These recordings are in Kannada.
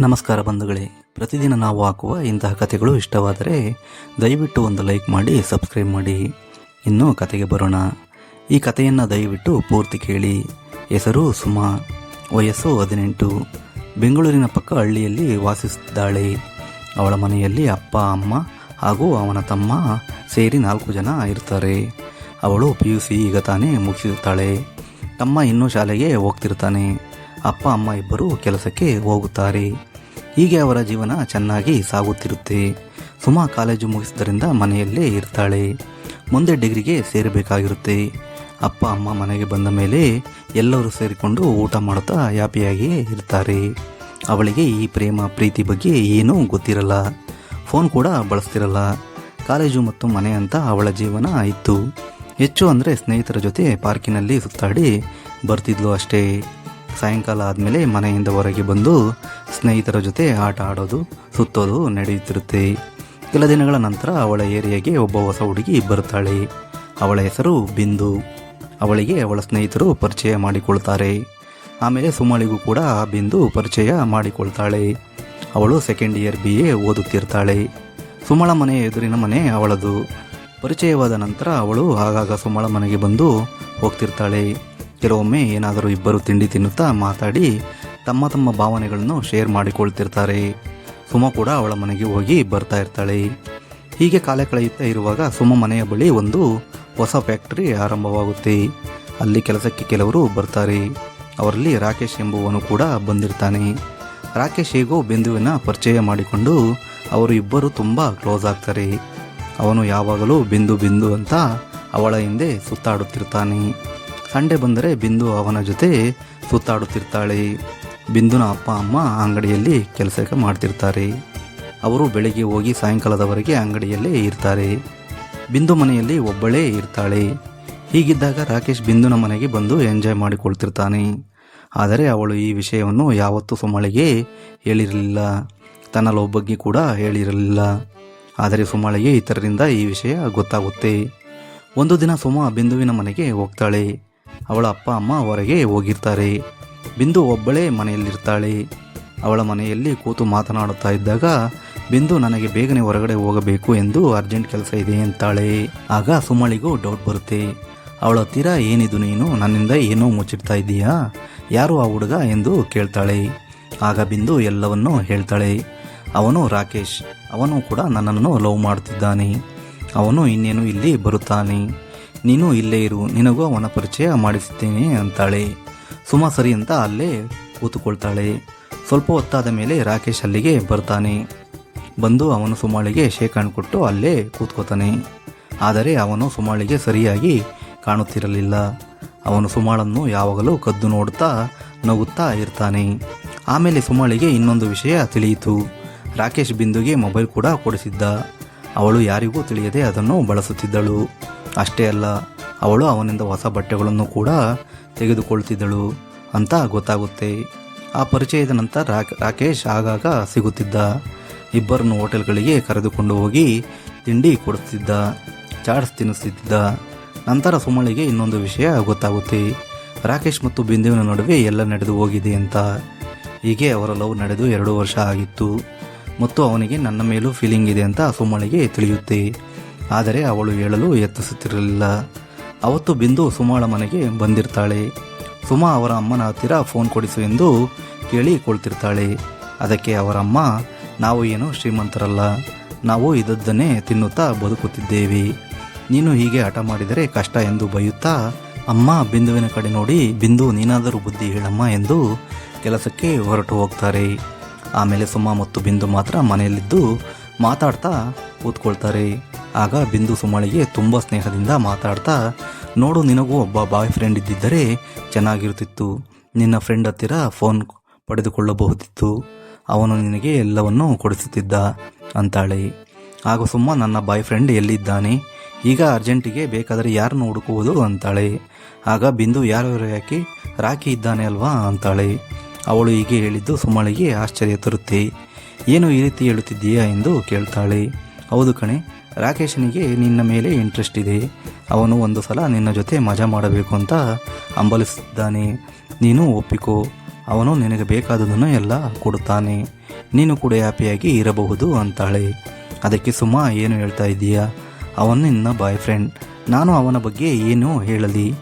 ನಮಸ್ಕಾರ ಬಂಧುಗಳೇ. ಪ್ರತಿದಿನ ನಾವು ಹಾಕುವ ಇಂತಹ ಕಥೆಗಳು ಇಷ್ಟವಾದರೆ ದಯವಿಟ್ಟು ಒಂದು ಲೈಕ್ ಮಾಡಿ, ಸಬ್ಸ್ಕ್ರೈಬ್ ಮಾಡಿ. ಇನ್ನು ಕತೆಗೆ ಬರೋಣ. ಈ ಕಥೆಯನ್ನು ದಯವಿಟ್ಟು ಪೂರ್ತಿ ಕೇಳಿ. ಹೆಸರು ಸುಮಾ, ವಯಸ್ಸು ಹದಿನೆಂಟು. ಬೆಂಗಳೂರಿನ ಪಕ್ಕ ಹಳ್ಳಿಯಲ್ಲಿ ವಾಸಿಸುತ್ತಿದ್ದಾಳೆ ಅವಳ ಮನೆಯಲ್ಲಿ ಅಪ್ಪ, ಅಮ್ಮ ಹಾಗೂ ಅವನ ತಮ್ಮ ಸೇರಿ ನಾಲ್ಕು ಜನ ಇರ್ತಾರೆ. ಅವಳು ಪಿ ಯು ಸಿ ಈಗ ತಾನೇ ಮುಗಿಸಿರುತ್ತಾಳೆ ತಮ್ಮ ಇನ್ನೂ ಶಾಲೆಗೆ ಹೋಗ್ತಿರ್ತಾನೆ. ಅಪ್ಪ, ಅಮ್ಮ ಇಬ್ಬರು ಕೆಲಸಕ್ಕೆ ಹೋಗುತ್ತಾರೆ. ಹೀಗೆ ಅವರ ಜೀವನ ಚೆನ್ನಾಗಿ ಸಾಗುತ್ತಿರುತ್ತೆ. ಸುಮಾ ಕಾಲೇಜು ಮುಗಿಸಿದ್ರಿಂದ ಮನೆಯಲ್ಲೇ ಇರ್ತಾಳೆ. ಮುಂದೆ ಡಿಗ್ರಿಗೆ ಸೇರಬೇಕಾಗಿರುತ್ತೆ. ಅಪ್ಪ, ಅಮ್ಮ ಮನೆಗೆ ಬಂದ ಮೇಲೆ ಎಲ್ಲರೂ ಸೇರಿಕೊಂಡು ಊಟ ಮಾಡುತ್ತಾ ಹ್ಯಾಪಿಯಾಗಿಯೇ ಇರ್ತಾರೆ. ಅವಳಿಗೆ ಈ ಪ್ರೇಮ, ಪ್ರೀತಿ ಬಗ್ಗೆ ಏನೂ ಗೊತ್ತಿರಲ್ಲ. ಫೋನ್ ಕೂಡ ಬಳಸ್ತಿರಲ್ಲ. ಕಾಲೇಜು ಮತ್ತು ಮನೆ ಅಂತ ಅವಳ ಜೀವನ ಇತ್ತು. ಹೆಚ್ಚು ಅಂದರೆ ಸ್ನೇಹಿತರ ಜೊತೆ ಪಾರ್ಕಿನಲ್ಲಿ ಸುತ್ತಾಡಿ ಬರ್ತಿದ್ಲು ಅಷ್ಟೇ. ಸಾಯಂಕಾಲ ಆದಮೇಲೆ ಮನೆಯಿಂದ ಹೊರಗೆ ಬಂದು ಸ್ನೇಹಿತರ ಜೊತೆ ಆಟ ಆಡೋದು, ಸುತ್ತೋದು ನಡೆಯುತ್ತಿರುತ್ತೆ. ಕೆಲ ದಿನಗಳ ನಂತರ ಅವಳ ಏರಿಯಾಗೆ ಒಬ್ಬ ಹೊಸ ಹುಡುಗಿ ಬರ್ತಾಳೆ. ಅವಳ ಹೆಸರು ಬಿಂದು. ಅವಳಿಗೆ ಅವಳ ಸ್ನೇಹಿತರು ಪರಿಚಯ ಮಾಡಿಕೊಳ್ತಾರೆ. ಆಮೇಲೆ ಸುಮಳಿಗೂ ಕೂಡ ಬಿಂದು ಪರಿಚಯ ಮಾಡಿಕೊಳ್ತಾಳೆ. ಅವಳು ಸೆಕೆಂಡ್ ಇಯರ್ ಬಿ ಎ ಓದುತ್ತಿರ್ತಾಳೆ. ಸುಮಳ ಮನೆ ಎದುರಿನ ಮನೆ ಅವಳದು. ಪರಿಚಯವಾದ ನಂತರ ಅವಳು ಆಗಾಗ ಸುಮಳ ಮನೆಗೆ ಬಂದು ಹೋಗ್ತಿರ್ತಾಳೆ. ಕೆಲವೊಮ್ಮೆ ಏನಾದರೂ ಇಬ್ಬರು ತಿಂಡಿ ತಿನ್ನುತ್ತಾ ಮಾತಾಡಿ ತಮ್ಮ ತಮ್ಮ ಭಾವನೆಗಳನ್ನು ಶೇರ್ ಮಾಡಿಕೊಳ್ತಿರ್ತಾರೆ. ಸುಮ ಕೂಡ ಅವಳ ಮನೆಗೆ ಹೋಗಿ ಬರ್ತಾ ಇರ್ತಾಳೆ. ಹೀಗೆ ಕಾಲ ಕಳೆಯುತ್ತಾ ಇರುವಾಗ ಸುಮ ಮನೆಯ ಬಳಿ ಒಂದು ಹೊಸ ಫ್ಯಾಕ್ಟರಿ ಆರಂಭವಾಗುತ್ತೆ. ಅಲ್ಲಿ ಕೆಲಸಕ್ಕೆ ಕೆಲವರು ಬರ್ತಾರೆ. ಅವರಲ್ಲಿ ರಾಕೇಶ್ ಎಂಬುವನು ಕೂಡ ಬಂದಿರ್ತಾನೆ. ರಾಕೇಶ್ ಹೇಗೋ ಬಿಂದುವಿನ ಪರಿಚಯ ಮಾಡಿಕೊಂಡು ಅವರು ಇಬ್ಬರು ತುಂಬ ಕ್ಲೋಸ್ ಆಗ್ತಾರೆ. ಅವನು ಯಾವಾಗಲೂ ಬಿಂದು ಬಿಂದು ಅಂತ ಅವಳ ಹಿಂದೆ ಸುತ್ತಾಡುತ್ತಿರ್ತಾನೆ. ಸಂಡೆ ಬಂದರೆ ಬಿಂದು ಅವನ ಜೊತೆ ಸುತ್ತಾಡುತ್ತಿರ್ತಾಳೆ. ಬಿಂದುನ ಅಪ್ಪ, ಅಮ್ಮ ಅಂಗಡಿಯಲ್ಲಿ ಕೆಲಸಕ್ಕೆ ಮಾಡ್ತಿರ್ತಾರೆ. ಅವರು ಬೆಳಗ್ಗೆ ಹೋಗಿ ಸಾಯಂಕಾಲದವರೆಗೆ ಅಂಗಡಿಯಲ್ಲೇ ಇರ್ತಾರೆ. ಬಿಂದು ಮನೆಯಲ್ಲಿ ಒಬ್ಬಳೇ ಇರ್ತಾಳೆ. ಹೀಗಿದ್ದಾಗ ರಾಕೇಶ್ ಬಿಂದುನ ಮನೆಗೆ ಬಂದು ಎಂಜಾಯ್ ಮಾಡಿಕೊಳ್ತಿರ್ತಾನೆ. ಆದರೆ ಅವಳು ಈ ವಿಷಯವನ್ನು ಯಾವತ್ತೂ ಸುಮಳಿಗೆ ಹೇಳಿರಲಿಲ್ಲ. ತನ್ನ ಲವ್ ಕೂಡ ಹೇಳಿರಲಿಲ್ಲ. ಆದರೆ ಸುಮಳಿಗೆ ಇತರರಿಂದ ಈ ವಿಷಯ ಗೊತ್ತಾಗುತ್ತೆ. ಒಂದು ದಿನ ಸುಮ ಬಿಂದುವಿನ ಮನೆಗೆ ಹೋಗ್ತಾಳೆ. ಅವಳ ಅಪ್ಪ ಅಮ್ಮ ಹೊರಗೆ ಹೋಗಿರ್ತಾರೆ. ಬಿಂದು ಒಬ್ಬಳೇ ಮನೆಯಲ್ಲಿರ್ತಾಳೆ. ಅವಳ ಮನೆಯಲ್ಲಿ ಕೂತು ಮಾತನಾಡುತ್ತಾ ಇದ್ದಾಗ ಬಿಂದು ನನಗೆ ಬೇಗನೆ ಹೊರಗಡೆ ಹೋಗಬೇಕು ಎಂದು ಅರ್ಜೆಂಟ್ ಕೆಲಸ ಇದೆ ಅಂತಾಳೆ. ಆಗ ಸುಮಳಿಗೂ ಡೌಟ್ ಬರುತ್ತೆ. ಅವಳ ಹತ್ತಿರ ಏನಿದು ನೀನು? ನನ್ನಿಂದ ಏನೋ ಮುಚ್ಚಿಡ್ತಾ ಇದ್ದೀಯಾ? ಯಾರು ಆ ಹುಡುಗ ಎಂದು ಕೇಳ್ತಾಳೆ. ಆಗ ಬಿಂದು ಎಲ್ಲವನ್ನೂ ಹೇಳ್ತಾಳೆ. ಅವನು ರಾಕೇಶ್. ಅವನು ಕೂಡ ನನ್ನನ್ನು ಲವ್ ಮಾಡ್ತಿದ್ದಾನೆ. ಅವನು ಇನ್ನೇನು ಇಲ್ಲಿ ಬರುತ್ತಾನೆ. ನೀನು ಇಲ್ಲೇ ಇರು, ನಿನಗೂ ಅವನ ಪರಿಚಯ ಮಾಡಿಸುತ್ತೇನೆ ಅಂತಾಳೆ. ಸುಮಾ ಸರಿ ಅಂತ ಅಲ್ಲೇ ಕೂತುಕೊಳ್ತಾಳೆ. ಸ್ವಲ್ಪ ಹೊತ್ತಾದ ಮೇಲೆ ರಾಕೇಶ್ ಅಲ್ಲಿಗೆ ಬರ್ತಾನೆ. ಬಂದು ಅವನು ಸುಮಾಳಿಗೆ ಶೇಕ್ ಕೊಟ್ಟು ಅಲ್ಲೇ ಕೂತ್ಕೋತಾನೆ. ಆದರೆ ಅವನು ಸುಮಾಳಿಗೆ ಸರಿಯಾಗಿ ಕಾಣುತ್ತಿರಲಿಲ್ಲ. ಅವನು ಸುಮಾಳನ್ನು ಯಾವಾಗಲೂ ಕದ್ದು ನೋಡುತ್ತಾ ನಗುತ್ತಾ ಇರ್ತಾನೆ. ಆಮೇಲೆ ಸುಮಾಳಿಗೆ ಇನ್ನೊಂದು ವಿಷಯ ತಿಳಿಯಿತು. ರಾಕೇಶ್ ಬಿಂದುಗೆ ಮೊಬೈಲ್ ಕೂಡ ಕೊಡಿಸಿದ್ದ. ಅವಳು ಯಾರಿಗೂ ತಿಳಿಯದೆ ಅದನ್ನು ಬಳಸುತ್ತಿದ್ದಳು. ಅಷ್ಟೇ ಅಲ್ಲ, ಅವಳು ಅವನಿಂದ ಹೊಸ ಬಟ್ಟೆಗಳನ್ನು ಕೂಡ ತೆಗೆದುಕೊಳ್ತಿದ್ದಳು ಅಂತ ಗೊತ್ತಾಗುತ್ತೆ. ಆ ಪರಿಚಯದ ನಂತರ ರಾಕ್- ರಾಕೇಶ್ ಆಗಾಗ ಸಿಗುತ್ತಿದ್ದ ಇಬ್ಬರನ್ನು ಹೋಟೆಲ್ಗಳಿಗೆ ಕರೆದುಕೊಂಡು ಹೋಗಿ ತಿಂಡಿ ಕೊಡಿಸ್ತಿದ್ದ, ಚಾಟ್ಸ್ ತಿನ್ನಿಸ್ತಿದ್ದ. ನಂತರ ಸುಮಳಿಗೆ ಇನ್ನೊಂದು ವಿಷಯ ಗೊತ್ತಾಗುತ್ತೆ. ರಾಕೇಶ್ ಮತ್ತು ಬಿಂದುವಿನ ನಡುವೆ ಎಲ್ಲ ನಡೆದು ಹೋಗಿದೆ ಅಂತ. ಹೀಗೆ ಅವರ ಲವ್ ನಡೆದು ಎರಡು ವರ್ಷ ಆಗಿತ್ತು. ಮತ್ತು ಅವನಿಗೆ ನನ್ನ ಮೇಲೂ ಫೀಲಿಂಗ್ ಇದೆ ಅಂತ ಸುಮಳಿಗೆ ತಿಳಿಯುತ್ತೆ. ಆದರೆ ಅವಳು ಹೇಳಲು ಯತ್ನಿಸುತ್ತಿರಲಿಲ್ಲ. ಅವತ್ತು ಬಿಂದು ಸುಮಾಳ ಮನೆಗೆ ಬಂದಿರ್ತಾಳೆ. ಸುಮಾ ಅವರ ಅಮ್ಮನ ಹತ್ತಿರ ಫೋನ್ ಕೊಡಿಸು ಎಂದು ಕೇಳಿಕೊಳ್ತಿರ್ತಾಳೆ ಅದಕ್ಕೆ ಅವರ ಅಮ್ಮ, ನಾವು ಏನು ಶ್ರೀಮಂತರಲ್ಲ. ನಾವು ಇದದ್ದನ್ನೇ ತಿನ್ನುತ್ತಾ ಬದುಕುತ್ತಿದ್ದೇವೆ. ನೀನು ಹೀಗೆ ಹಠ ಮಾಡಿದರೆ ಕಷ್ಟ ಎಂದು ಬೈಯುತ್ತಾ, ಅಮ್ಮ, ಬಿಂದುವಿನ ಕಡೆ ನೋಡಿ, ಬಿಂದು, ನೀನಾದರೂ ಬುದ್ಧಿ ಹೇಳಮ್ಮ ಎಂದು ಕೆಲಸಕ್ಕೆ ಹೊರಟು ಹೋಗ್ತಾರೆ. ಆಮೇಲೆ ಸುಮ್ಮ ಮತ್ತು ಬಿಂದು ಮಾತ್ರ ಮನೆಯಲ್ಲಿದ್ದು ಮಾತಾಡ್ತಾ ಕೂತ್ಕೊಳ್ತಾರೆ. ಆಗ ಬಿಂದು ಸುಮಳಿಗೆ ತುಂಬ ಸ್ನೇಹದಿಂದ ಮಾತಾಡ್ತಾ, ನೋಡು, ನಿನಗೂ ಒಬ್ಬ ಬಾಯ್ ಫ್ರೆಂಡ್ ಇದ್ದಿದ್ದರೆ ಚೆನ್ನಾಗಿರುತ್ತಿತ್ತು ನಿನ್ನ ಫ್ರೆಂಡ್ ಹತ್ತಿರ ಫೋನ್ ಪಡೆದುಕೊಳ್ಳಬಹುದಿತ್ತು. ಅವನು ನಿನಗೆ ಎಲ್ಲವನ್ನೂ ಕೊಡಿಸುತ್ತಿದ್ದ, ಅಂತಾಳೆ. ಆಗ ಸುಮ್ಮ, ನನ್ನ ಬಾಯ್ ಫ್ರೆಂಡ್ ಎಲ್ಲಿದ್ದಾನೆ? ಈಗ ಅರ್ಜೆಂಟಿಗೆ ಬೇಕಾದರೆ ಯಾರನ್ನು ಹುಡುಕುವುದು? ಅಂತಾಳೆ. ಆಗ ಬಿಂದು ಯಾರು ಯಾಕೆ? ರಾಖಿ ಇದ್ದಾನೆ ಅಲ್ವಾ? ಅಂತಾಳೆ. ಅವಳು ಹೀಗೆ ಹೇಳಿದ್ದು ಸುಮಳಿಗೆ ಆಶ್ಚರ್ಯ ತರುತ್ತೆ. ಏನು ಈ ರೀತಿ ಹೇಳುತ್ತಿದ್ದೀಯಾ? ಎಂದು ಕೇಳ್ತಾಳೆ. ಹೌದು ಕಣೆ ರಾಕೇಶನಿಗೆ ನಿನ್ನ ಮೇಲೆ ಇಂಟ್ರೆಸ್ಟ್ ಇದೆ. ಅವನು ಒಂದು ಸಲ ನಿನ್ನ ಜೊತೆ ಮಜಾ ಮಾಡಬೇಕು ಅಂತ ಹಂಬಲಿಸುತ್ತಿದ್ದಾನೆ ನೀನು ಒಪ್ಪಿಕೋ. ಅವನು ನಿನಗೆ ಬೇಕಾದುದನ್ನು ಎಲ್ಲ ಕೊಡುತ್ತಾನೆ. ನೀನು ಕೂಡ ಹ್ಯಾಪಿಯಾಗಿ ಇರಬಹುದು ಅಂತಾಳೆ. ಅದಕ್ಕೆ ಸುಮಾ ಏನು ಹೇಳ್ತಾ ಇದ್ದೀಯಾ? ಅವನು ನಿನ್ನ ಬಾಯ್ ಫ್ರೆಂಡ್ ನಾನು ಅವನ ಬಗ್ಗೆ ಏನು ಹೇಳಲಿ.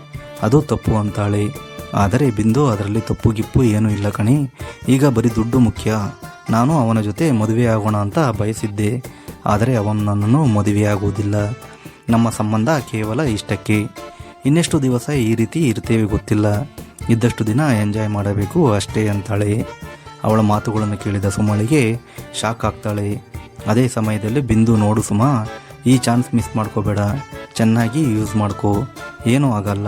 ಅದು ತಪ್ಪು ಅಂತಾಳೆ. ಆದರೆ ಬಿಂದು, ಅದರಲ್ಲಿ ತಪ್ಪು ಗಿಪ್ಪು ಏನೂ ಇಲ್ಲ ಕಣಿ. ಈಗ ಬರೀ ದುಡ್ಡು ಮುಖ್ಯ. ನಾನು ಅವನ ಜೊತೆ ಮದುವೆ ಆಗೋಣ ಅಂತ ಬಯಸಿದ್ದೆ. ಆದರೆ ಅವನು ನನ್ನನ್ನು ಮದುವೆಯಾಗುವುದಿಲ್ಲ. ನಮ್ಮ ಸಂಬಂಧ ಕೇವಲ ಇಷ್ಟಕ್ಕೆ. ಇನ್ನೆಷ್ಟು ದಿವಸ ಈ ರೀತಿ ಇರ್ತೇವೆ ಗೊತ್ತಿಲ್ಲ. ಇದ್ದಷ್ಟು ದಿನ ಎಂಜಾಯ್ ಮಾಡಬೇಕು ಅಷ್ಟೇ ಅಂತಾಳೆ. ಅವಳ ಮಾತುಗಳನ್ನು ಕೇಳಿದ ಸುಮಳಿಗೆ ಶಾಕ್ ಆಗ್ತಾಳೆ. ಅದೇ ಸಮಯದಲ್ಲಿ ಬಿಂದು, ನೋಡು ಸುಮ, ಈ ಚಾನ್ಸ್ ಮಿಸ್ ಮಾಡ್ಕೋಬೇಡ. ಚೆನ್ನಾಗಿ ಯೂಸ್ ಮಾಡ್ಕೋ. ಏನೂ ಆಗಲ್ಲ.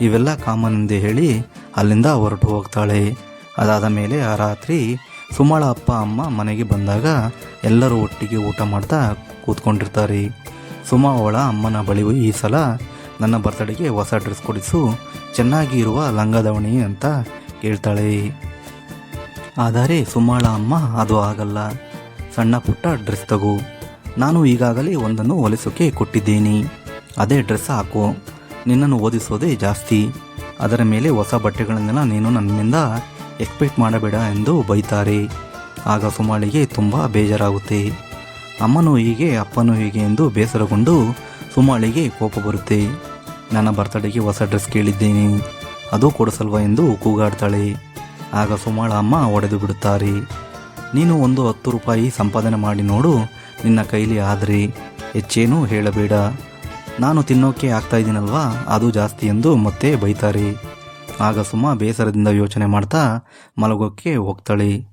ಇವೆಲ್ಲ ಕಾಮನ್ ಎಂದೇ ಹೇಳಿ ಅಲ್ಲಿಂದ ಹೊರಟು ಹೋಗ್ತಾಳೆ. ಅದಾದ ಮೇಲೆ ಆ ರಾತ್ರಿ ಸುಮಳ ಅಪ್ಪ, ಅಮ್ಮ ಮನೆಗೆ ಬಂದಾಗ ಎಲ್ಲರೂ ಒಟ್ಟಿಗೆ ಊಟ ಮಾಡ್ತಾ ಕೂತ್ಕೊಂಡಿರ್ತಾರೆ. ಸುಮ ಅವಳ ಅಮ್ಮನ ಬಳಿ ಈ ಸಲ ನನ್ನ ಬರ್ತಡೆಗೆ ಹೊಸ ಡ್ರೆಸ್ ಕೊಡಿಸು, ಚೆನ್ನಾಗಿ ಇರುವ ಲಂಗದಾವಣಿ ಅಂತ ಕೇಳ್ತಾಳೆ ಆದರೆ ಸುಮಾಳ ಅಮ್ಮ ಅದು ಆಗಲ್ಲ. ಸಣ್ಣ ಪುಟ್ಟ ಡ್ರೆಸ್ ತಗೋ. ನಾನು ಈಗಾಗಲೇ ಒಂದನ್ನು ಹೊಲಿಸೋಕೆ ಕೊಟ್ಟಿದ್ದೀನಿ. ಅದೇ ಡ್ರೆಸ್ ಹಾಕು. ನಿನ್ನನ್ನು ಓದಿಸೋದೇ ಜಾಸ್ತಿ. ಅದರ ಮೇಲೆ ಹೊಸ ಬಟ್ಟೆಗಳನ್ನೆಲ್ಲ ನೀನು ನನ್ನಿಂದ ಎಕ್ಸ್ಪೆಕ್ಟ್ ಮಾಡಬೇಡ ಎಂದು ಬೈತಾರೆ. ಆಗ ಸುಮಾಳಿಗೆ ತುಂಬ ಬೇಜಾರಾಗುತ್ತೆ. ಅಮ್ಮನೂ ಹೀಗೆ, ಅಪ್ಪನು ಹೀಗೆ ಎಂದು ಬೇಸರಗೊಂಡು ಸುಮಾಳಿಗೆ ಕೋಪ ಬರುತ್ತೆ. ನನ್ನ ಬರ್ತಡೆಗೆ ಹೊಸ ಡ್ರೆಸ್ ಕೇಳಿದ್ದೇನೆ. ಅದು ಕೊಡಿಸಲ್ವಾ? ಎಂದು ಕೂಗಾಡ್ತಾಳೆ. ಆಗ ಸುಮಾಳ ಅಮ್ಮ ಒಡೆದು ಬಿಡುತ್ತಾರೆ. ನೀನು ಒಂದು ಹತ್ತು ರೂಪಾಯಿ ಸಂಪಾದನೆ ಮಾಡಿ ನೋಡು. ನಿನ್ನ ಕೈಲಿ ಆದರೆ ಹೆಚ್ಚೇನೂ ಹೇಳಬೇಡ. ನಾನು ತಿನ್ನೋಕೆ ಆಗ್ತಾಯಿದ್ದೀನಲ್ವಾ ಅದು ಜಾಸ್ತಿ ಎಂದು ಮತ್ತೆ ಬೈತಾರೆ. ಆಗ ಸುಮ ಬೇಸರದಿಂದ ಯೋಚನೆ ಮಾಡ್ತಾ ಮಲಗೋಕ್ಕೆ ಹೋಗ್ತಾಳೆ.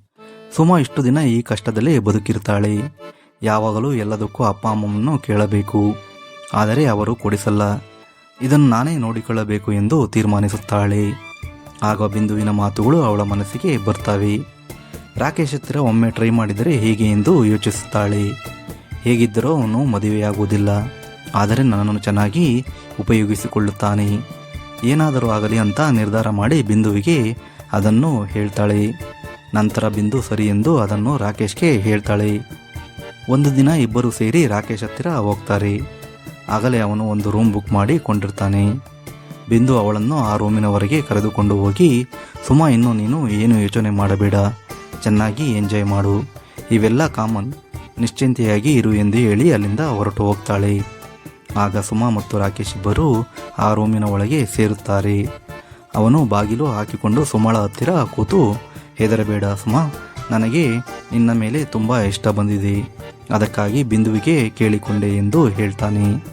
ಸುಮ ಇಷ್ಟು ದಿನ ಈ ಕಷ್ಟದಲ್ಲಿ ಬದುಕಿರ್ತಾಳೆ. ಯಾವಾಗಲೂ ಎಲ್ಲದಕ್ಕೂ ಅಪ್ಪ ಅಮ್ಮನ್ನು ಕೇಳಬೇಕು. ಆದರೆ ಅವರು ಕೊಡಿಸಲ್ಲ. ಇದನ್ನು ನಾನೇ ನೋಡಿಕೊಳ್ಳಬೇಕು ಎಂದು ತೀರ್ಮಾನಿಸುತ್ತಾಳೆ. ಆಗ ಬಿಂದುವಿನ ಮಾತುಗಳು ಅವಳ ಮನಸ್ಸಿಗೆ ಬರ್ತವೆ. ರಾಕೇಶ್ ಹತ್ತಿರ ಒಮ್ಮೆ ಟ್ರೈ ಮಾಡಿದರೆ ಹೇಗೆ ಎಂದು ಯೋಚಿಸುತ್ತಾಳೆ. ಹೇಗಿದ್ದರೂ ಅವನು ಮದುವೆಯಾಗುವುದಿಲ್ಲ. ಆದರೆ ನನ್ನನ್ನು ಚೆನ್ನಾಗಿ ಉಪಯೋಗಿಸಿಕೊಳ್ಳುತ್ತಾನೆ. ಏನಾದರೂ ಆಗಲಿ ಅಂತ ನಿರ್ಧಾರ ಮಾಡಿ ಬಿಂದುವಿಗೆ ಅದನ್ನು ಹೇಳ್ತಾಳೆ. ನಂತರ ಬಿಂದು ಸರಿ ಎಂದು ಅದನ್ನು ರಾಕೇಶ್ಗೆ ಹೇಳ್ತಾಳೆ. ಒಂದು ದಿನ ಇಬ್ಬರು ಸೇರಿ ರಾಕೇಶ್ ಹತ್ತಿರ ಹೋಗ್ತಾರೆ. ಆಗಲೇ ಅವನು ಒಂದು ರೂಮ್ ಬುಕ್ ಮಾಡಿ ಕೊಂಡಿರ್ತಾನೆ. ಬಿಂದು ಅವಳನ್ನು ಆ ರೂಮಿನವರೆಗೆ ಕರೆದುಕೊಂಡು ಹೋಗಿ, ಸುಮಾ, ಇನ್ನು ನೀನು ಏನು ಯೋಚನೆ ಮಾಡಬೇಡ. ಚೆನ್ನಾಗಿ ಎಂಜಾಯ್ ಮಾಡು. ಇವೆಲ್ಲ ಕಾಮನ್. ನಿಶ್ಚಿಂತೆಯಾಗಿ ಇರು ಎಂದು ಹೇಳಿ ಅಲ್ಲಿಂದ ಹೊರಟು ಹೋಗ್ತಾಳೆ. ಆಗ ಸುಮಾ ಮತ್ತು ರಾಕೇಶ್ ಇಬ್ಬರು ಆ ರೂಮಿನ ಒಳಗೆ ಸೇರುತ್ತಾರೆ. ಅವನು ಬಾಗಿಲು ಹಾಕಿಕೊಂಡು ಸುಮಳ ಹತ್ತಿರ ಕೂತು, ಹೆದರಬೇಡ ಸುಮಾ, ನನಗೆ ನಿನ್ನ ಮೇಲೆ ತುಂಬ ಇಷ್ಟ ಬಂದಿದೆ. ಅದಕ್ಕಾಗಿ ಬಿಂದುವಿಗೆ ಕೇಳಿಕೊಂಡೆ ಎಂದು ಹೇಳ್ತಾನೆ.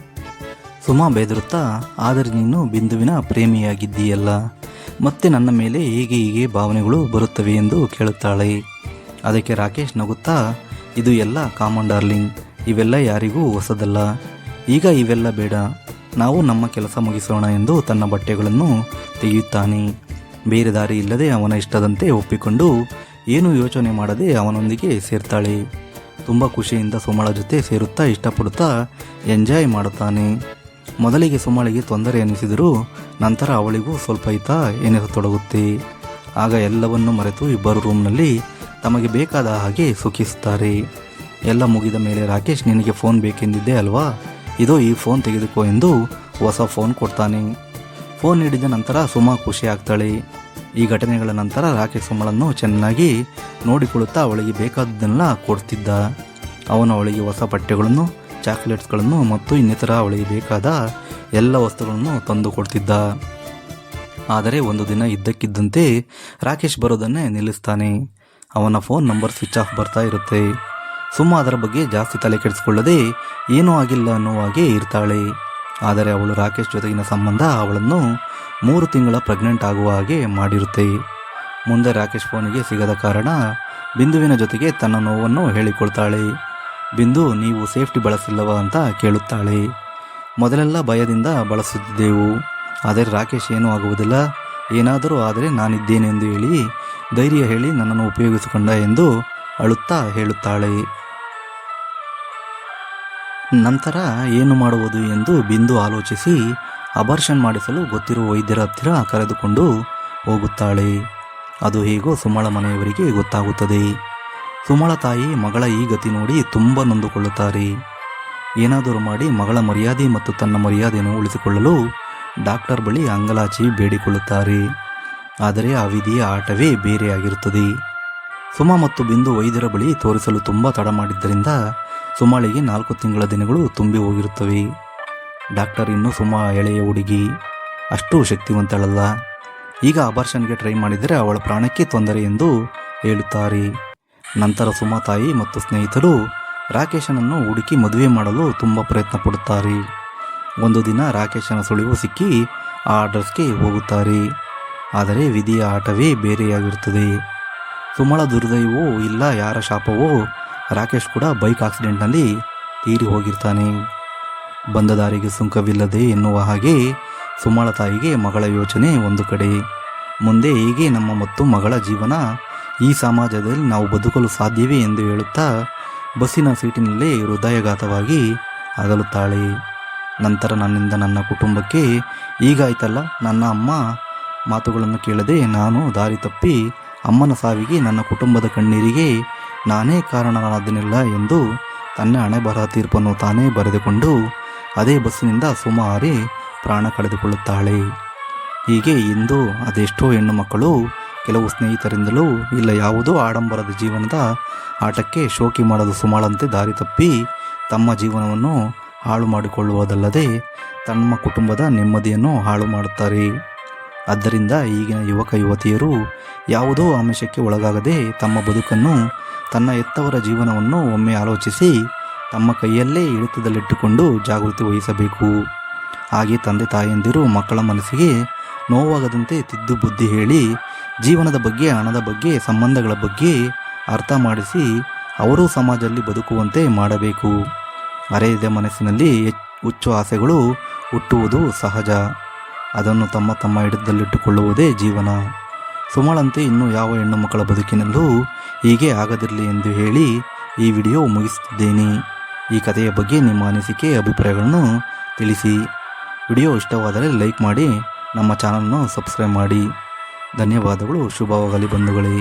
ಸುಮಾ ಬೆದರುತ್ತಾ, ಆದರೆ ನೀನು ಬಿಂದುವಿನ ಪ್ರೇಮಿಯಾಗಿದ್ದೀಯಲ್ಲ. ಮತ್ತೆ ನನ್ನ ಮೇಲೆ ಹೀಗೆ ಹೀಗೆ ಭಾವನೆಗಳು ಬರುತ್ತವೆ ಎಂದು ಕೇಳುತ್ತಾಳೆ. ಅದಕ್ಕೆ ರಾಕೇಶ್ ನಗುತ್ತಾ, ಇದು ಎಲ್ಲ ಕಾಮನ್ ಡಾರ್ಲಿಂಗ್. ಇವೆಲ್ಲ ಯಾರಿಗೂ ಹೊಸದಲ್ಲ. ಈಗ ಇವೆಲ್ಲ ಬೇಡ. ನಾವು ನಮ್ಮ ಕೆಲಸ ಮುಗಿಸೋಣ ಎಂದು ತನ್ನ ಬಟ್ಟೆಗಳನ್ನು ತೆಗೆಯುತ್ತಾನೆ. ಬೇರೆ ದಾರಿ ಇಲ್ಲದೆ ಅವನ ಇಷ್ಟದಂತೆ ಒಪ್ಪಿಕೊಂಡು ಏನು ಯೋಚನೆ ಮಾಡದೆ ಅವನೊಂದಿಗೆ ಸೇರ್ತಾಳೆ. ತುಂಬ ಖುಷಿಯಿಂದ ಸುಮಳ ಜೊತೆ ಸೇರುತ್ತಾ ಇಷ್ಟಪಡುತ್ತಾ ಎಂಜಾಯ್ ಮಾಡುತ್ತಾನೆ. ಮೊದಲಿಗೆ ಸುಮಳಿಗೆ ತೊಂದರೆ ಎನಿಸಿದರೂ ನಂತರ ಅವಳಿಗೂ ಸ್ವಲ್ಪ ಹಿತ ಎನಿಸತೊಡಗುತ್ತೆ. ಆಗ ಎಲ್ಲವನ್ನು ಮರೆತು ಇಬ್ಬರು ರೂಮ್ನಲ್ಲಿ ತಮಗೆ ಬೇಕಾದ ಹಾಗೆ ಸುಖಿಸುತ್ತಾರೆ. ಎಲ್ಲ ಮುಗಿದ ಮೇಲೆ ರಾಕೇಶ್, ನಿನಗೆ ಫೋನ್ ಬೇಕೆಂದಿದ್ದೆ ಅಲ್ವಾ? ಇದು ಈ ಫೋನ್ ತೆಗೆದುಕೋ ಎಂದು ಹೊಸ ಫೋನ್ ಕೊಡ್ತಾನೆ. ಫೋನ್ ನೀಡಿದ ನಂತರ ಸುಮಾ ಖುಷಿ ಆಗ್ತಾಳೆ. ಈ ಘಟನೆಗಳ ನಂತರ ರಾಕೇಶ್ ಸುಮಳನ್ನು ಚೆನ್ನಾಗಿ ನೋಡಿಕೊಳ್ಳುತ್ತಾ ಅವಳಿಗೆ ಬೇಕಾದದ್ದನ್ನೆಲ್ಲ ಕೊಡ್ತಿದ್ದ. ಅವನು ಅವಳಿಗೆ ಹೊಸ ಬಟ್ಟೆಗಳನ್ನು ಚಾಕ್ಲೇಟ್ಸ್ಗಳನ್ನು ಮತ್ತು ಇನ್ನಿತರ ಅವಳಿಗೆ ಬೇಕಾದ ಎಲ್ಲ ವಸ್ತುಗಳನ್ನು ತಂದು ಕೊಡ್ತಿದ್ದ. ಆದರೆ ಒಂದು ದಿನ ಇದ್ದಕ್ಕಿದ್ದಂತೆ ರಾಕೇಶ್ ಬರೋದನ್ನೇ ನಿಲ್ಲಿಸ್ತಾನೆ. ಅವನ ಫೋನ್ ನಂಬರ್ ಸ್ವಿಚ್ ಆಫ್ ಬರ್ತಾ ಇರುತ್ತೆ. ಸುಮ್ಮ ಅದರ ಬಗ್ಗೆ ಜಾಸ್ತಿ ತಲೆ ಕೆಡಿಸಿಕೊಳ್ಳದೆ ಏನೂ ಆಗಿಲ್ಲ ಅನ್ನೋ ಹಾಗೆ ಇರ್ತಾಳೆ. ಆದರೆ ಅವಳು ರಾಕೇಶ್ ಜೊತೆಗಿನ ಸಂಬಂಧ ಅವಳನ್ನು ಮೂರು ತಿಂಗಳ ಪ್ರೆಗ್ನೆಂಟ್ ಆಗುವ ಹಾಗೆ ಮಾಡಿರುತ್ತೆ. ಮುಂದೆ ರಾಕೇಶ್ ಫೋನಿಗೆ ಸಿಗದ ಕಾರಣ ಬಿಂದುವಿನ ಜೊತೆಗೆ ತನ್ನ ನೋವನ್ನು ಹೇಳಿಕೊಳ್ತಾಳೆ. ಬಿಂದು, ನೀವು ಸೇಫ್ಟಿ ಬಳಸಿಲ್ಲವಾ? ಅಂತ ಕೇಳುತ್ತಾಳೆ. ಮೊದಲೆಲ್ಲ ಭಯದಿಂದ ಬಳಸುತ್ತಿದ್ದೆವು. ಆದರೆ ರಾಕೇಶ್ ಏನೂ ಆಗುವುದಿಲ್ಲ. ಏನಾದರೂ ಆದರೆ ನಾನಿದ್ದೇನೆ ಎಂದು ಹೇಳಿ ಧೈರ್ಯ ಹೇಳಿ ನನ್ನನ್ನು ಉಪಯೋಗಿಸಿಕೊಂಡ ಎಂದು ಅಳುತ್ತಾ ಹೇಳುತ್ತಾಳೆ. ನಂತರ ಏನು ಮಾಡುವುದು ಎಂದು ಬಿಂದು ಆಲೋಚಿಸಿ ಅಬರ್ಷನ್ ಮಾಡಿಸಲು ಗೊತ್ತಿರುವ ವೈದ್ಯರ ಹತ್ತಿರ ಕರೆದುಕೊಂಡು ಹೋಗುತ್ತಾಳೆ. ಅದು ಹೇಗೋ ಸುಮಳ ಮನೆಯವರಿಗೆ ಗೊತ್ತಾಗುತ್ತದೆ. ಸುಮಳ ತಾಯಿ ಮಗಳ ಈ ಗತಿ ನೋಡಿ ತುಂಬ ನೊಂದುಕೊಳ್ಳುತ್ತಾರೆ. ಏನಾದರೂ ಮಾಡಿ ಮಗಳ ಮರ್ಯಾದೆ ಮತ್ತು ತನ್ನ ಮರ್ಯಾದೆಯನ್ನು ಉಳಿಸಿಕೊಳ್ಳಲು ಡಾಕ್ಟರ್ ಬಳಿ ಅಂಗಲಾಚಿ ಬೇಡಿಕೊಳ್ಳುತ್ತಾರೆ. ಆದರೆ ಆ ವಿಧಿಯ ಆಟವೇ ಬೇರೆಯಾಗಿರುತ್ತದೆ. ಸುಮಾ ಮತ್ತು ಬಿಂದು ವೈದ್ಯರ ಬಳಿ ತೋರಿಸಲು ತುಂಬ ತಡ ಮಾಡಿದ್ದರಿಂದ ಸುಮಾಳಿಗೆ ನಾಲ್ಕು ತಿಂಗಳ ದಿನಗಳು ತುಂಬಿ ಹೋಗಿರುತ್ತವೆ. ಡಾಕ್ಟರ್ ಇನ್ನೂ ಸುಮಾ ಎಳೆಯ ಹುಡುಗಿ. ಅಷ್ಟು ಶಕ್ತಿವಂತಳಲ್ಲ. ಈಗ ಅಬಾರ್ಷನ್ಗೆ ಟ್ರೈ ಮಾಡಿದರೆ ಅವಳ ಪ್ರಾಣಕ್ಕೆ ತೊಂದರೆ ಎಂದು ಹೇಳುತ್ತಾರೆ. ನಂತರ ಸುಮಾ ತಾಯಿ ಮತ್ತು ಸ್ನೇಹಿತರು ರಾಕೇಶನನ್ನು ಹುಡುಕಿ ಮದುವೆ ಮಾಡಲು ತುಂಬ ಪ್ರಯತ್ನ ಪಡುತ್ತಾರೆ. ಒಂದು ದಿನ ರಾಕೇಶನ ಸುಳಿವು ಸಿಕ್ಕಿ ಆ ಅಡ್ರೆಸ್ಗೆ ಹೋಗುತ್ತಾರೆ. ಆದರೆ ವಿಧಿಯ ಆಟವೇ ಬೇರೆಯಾಗಿರುತ್ತದೆ. ಸುಮಳ ದುರ್ದೈವೋ ಇಲ್ಲ ಯಾರ ಶಾಪವೋ ರಾಕೇಶ್ ಕೂಡ ಬೈಕ್ ಆಕ್ಸಿಡೆಂಟ್ನಲ್ಲಿ ತೀರಿ ಹೋಗಿರ್ತಾನೆ. ಬಂದ ದಾರಿಗೆ ಸುಂಕವಿಲ್ಲದೆ ಎನ್ನುವ ಹಾಗೆ ಸುಮಳ ತಾಯಿಗೆ ಮಗಳ ಯೋಚನೆ ಒಂದು ಕಡೆ. ಮುಂದೆ ಹೀಗೆ ನಮ್ಮ ಮತ್ತು ಮಗಳ ಜೀವನ ಈ ಸಮಾಜದಲ್ಲಿ ನಾವು ಬದುಕಲು ಸಾಧ್ಯವೇ ಎಂದು ಹೇಳುತ್ತಾ ಬಸ್ಸಿನ ಸೀಟಿನಲ್ಲೇ ಹೃದಯಘಾತವಾಗಿ ಅಗಲುತ್ತಾಳೆ. ನಂತರ ನನ್ನಿಂದ ನನ್ನ ಕುಟುಂಬಕ್ಕೆ ಈಗಾಯ್ತಲ್ಲ ನನ್ನ ಅಮ್ಮ ಮಾತುಗಳನ್ನು ಕೇಳದೆ ನಾನು ದಾರಿ ತಪ್ಪಿ ಅಮ್ಮನ ಸಾವಿಗೆ ನನ್ನ ಕುಟುಂಬದ ಕಣ್ಣೀರಿಗೆ ನಾನೇ ಕಾರಣನಾದನಿಲ್ಲ ಎಂದು ತನ್ನ ಹಣೆ ಬರಹ ತೀರ್ಪನ್ನು ತಾನೇ ಬರೆದುಕೊಂಡು ಅದೇ ಬಸ್ಸಿನಿಂದ ಸುಮಾರಿ ಪ್ರಾಣ ಕಳೆದುಕೊಳ್ಳುತ್ತಾಳೆ. ಹೀಗೆ ಇಂದು ಅದೆಷ್ಟೋ ಹೆಣ್ಣು ಮಕ್ಕಳು ಕೆಲವು ಸ್ನೇಹಿತರಿಂದಲೂ ಇಲ್ಲ ಯಾವುದೋ ಆಡಂಬರದ ಜೀವನದ ಆಟಕ್ಕೆ ಶೋಕಿ ಮಾಡಲು ಸುಮಾಳಂತೆ ದಾರಿ ತಪ್ಪಿ ತಮ್ಮ ಜೀವನವನ್ನು ಹಾಳು ಮಾಡಿಕೊಳ್ಳುವುದಲ್ಲದೆ ತಮ್ಮ ಕುಟುಂಬದ ನೆಮ್ಮದಿಯನ್ನು ಹಾಳು ಮಾಡುತ್ತಾರೆ. ಆದ್ದರಿಂದ ಈಗಿನ ಯುವಕ ಯುವತಿಯರು ಯಾವುದೋ ಆಮಿಷಕ್ಕೆ ಒಳಗಾಗದೆ ತಮ್ಮ ಬದುಕನ್ನು ತನ್ನ ಎತ್ತವರ ಜೀವನವನ್ನು ಒಮ್ಮೆ ಆಲೋಚಿಸಿ ತಮ್ಮ ಕೈಯಲ್ಲೇ ಹಿಡಿತದಲ್ಲಿಟ್ಟುಕೊಂಡು ಜಾಗೃತಿ ವಹಿಸಬೇಕು. ಹಾಗೆ ತಂದೆ ತಾಯಂದಿರು ಮಕ್ಕಳ ಮನಸ್ಸಿಗೆ ನೋವಾಗದಂತೆ ತಿದ್ದು ಬುದ್ಧಿ ಹೇಳಿ ಜೀವನದ ಬಗ್ಗೆ, ಹಣದ ಬಗ್ಗೆ, ಸಂಬಂಧಗಳ ಬಗ್ಗೆ ಅರ್ಥ ಮಾಡಿಸಿ ಅವರೂ ಸಮಾಜದಲ್ಲಿ ಬದುಕುವಂತೆ ಮಾಡಬೇಕು. ಅರೆಯದ ಮನಸ್ಸಿನಲ್ಲಿ ಹೆಚ್- ಹುಚ್ಚು ಆಸೆಗಳು ಹುಟ್ಟುವುದು ಸಹಜ. ಅದನ್ನು ತಮ್ಮ ತಮ್ಮ ಹಿಡಿತದಲ್ಲಿಟ್ಟುಕೊಳ್ಳುವುದೇ ಜೀವನ. ಸುಮಳಂತೆ ಇನ್ನೂ ಯಾವ ಹೆಣ್ಣು ಮಕ್ಕಳ ಬದುಕಿನಲ್ಲೂ ಹೀಗೆ ಆಗದಿರಲಿ ಎಂದು ಹೇಳಿ ಈ ವಿಡಿಯೋ ಮುಗಿಸುತ್ತಿದ್ದೇನೆ. ಈ ಕಥೆಯ ಬಗ್ಗೆ ನಿಮ್ಮ ಅನಿಸಿಕೆ, ಅಭಿಪ್ರಾಯಗಳನ್ನು ತಿಳಿಸಿ. ವಿಡಿಯೋ ಇಷ್ಟವಾದರೆ ಲೈಕ್ ಮಾಡಿ, ನಮ್ಮ ಚಾನಲನ್ನು ಸಬ್ಸ್ಕ್ರೈಬ್ ಮಾಡಿ. ಧನ್ಯವಾದಗಳು, ಶುಭವಾಗಲಿ ಬಂಧುಗಳೇ.